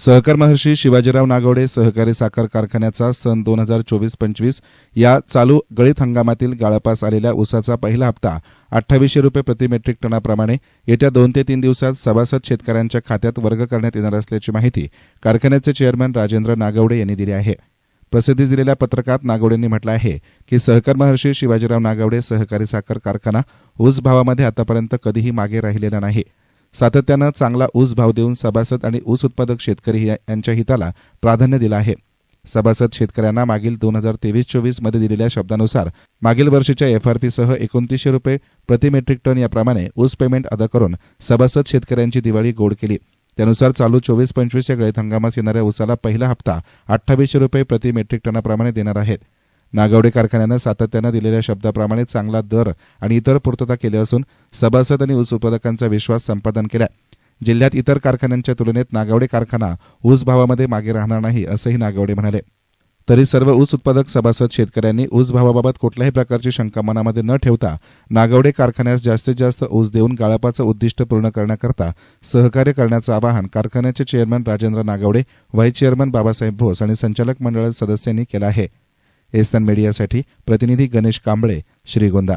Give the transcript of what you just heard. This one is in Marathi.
सहकार महर्षी शिवाजीराव नागवडे सहकारी साखर कारखान्याचा सन दोन हजार चोवीस पंचवीस या चालू गळीत हंगामातील गाळपास आलेल्या ऊसाचा पहिला हप्ता अठ्ठावीसशे रुपये प्रति मेट्रिक टनाप्रमाणे येत्या दोन ते तीन दिवसात सभासद शेतकऱ्यांच्या खात्यात वर्ग करण्यात येणार असल्याची माहिती कारखान्याचे चेअरमन राजेंद्र नागवडे यांनी दिली आहे. प्रसिद्धीस दिलेल्या पत्रकात नागवडेंनी म्हटलं आहे की सहकार महर्षी शिवाजीराव नागवडे सहकारी साखर कारखाना ऊस भावामध्ये आतापर्यंत कधीही मागे राहिलेला नाही. सातत्यानं चांगला ऊस भाव देऊन सभासद आणि ऊस उत्पादक शेतकरी यांच्या हिताला प्राधान्य दिलं आहे. सभासद शेतकऱ्यांना मागील दोन हजार तेवीस चोवीसमध्ये दिलेल्या शब्दानुसार मागील वर्षीच्या एफआरपीसह एकोणतीसशे रुपये प्रति मेट्रिक टन याप्रमाणे ऊस पेमेंट अदा करून सभासद शेतकऱ्यांची दिवाळी गोड केली. त्यानुसार चालू चोवीस पंचवीस या गळीत हंगामास येणाऱ्या ऊसाला पहिला हप्ता अठ्ठावीसशे रुपये प्रति मेट्रिक टनाप्रमाणे देणार आहेत. नागवडे कारखान्यानं सातत्यानं दिलेल्या शब्दाप्रमाणे चांगला दर आणि इतर पूर्तता केली असून सभासद आणि ऊस उत्पादकांचा विश्वास संपादन केला जिल्ह्यात इतर कारखान्यांच्या तुलनेत नागवडे कारखाना ऊस भावामध्ये मागे राहणार नाही असंही नागवडे म्हणाले. तरी सर्व ऊस उत्पादक सभासद शेतकऱ्यांनी ऊस भावाबाबत कुठल्याही प्रकारची शंका मनामध्ये न ठेवता नागवडे कारखान्यास जास्तीत जास्त ऊस देऊन गाळपाचं उद्दिष्ट पूर्ण करण्याकरता सहकार्य करण्याचं आवाहन कारखान्याचे chairman Rajendra Nagawade vice chairman Babasaheb Bhos आणि संचालक मंडळ सदस्यांनी केलं आहे. एसन मीडियासाठी. प्रतिनिधी गणेश कांबळे श्रीगोंदा.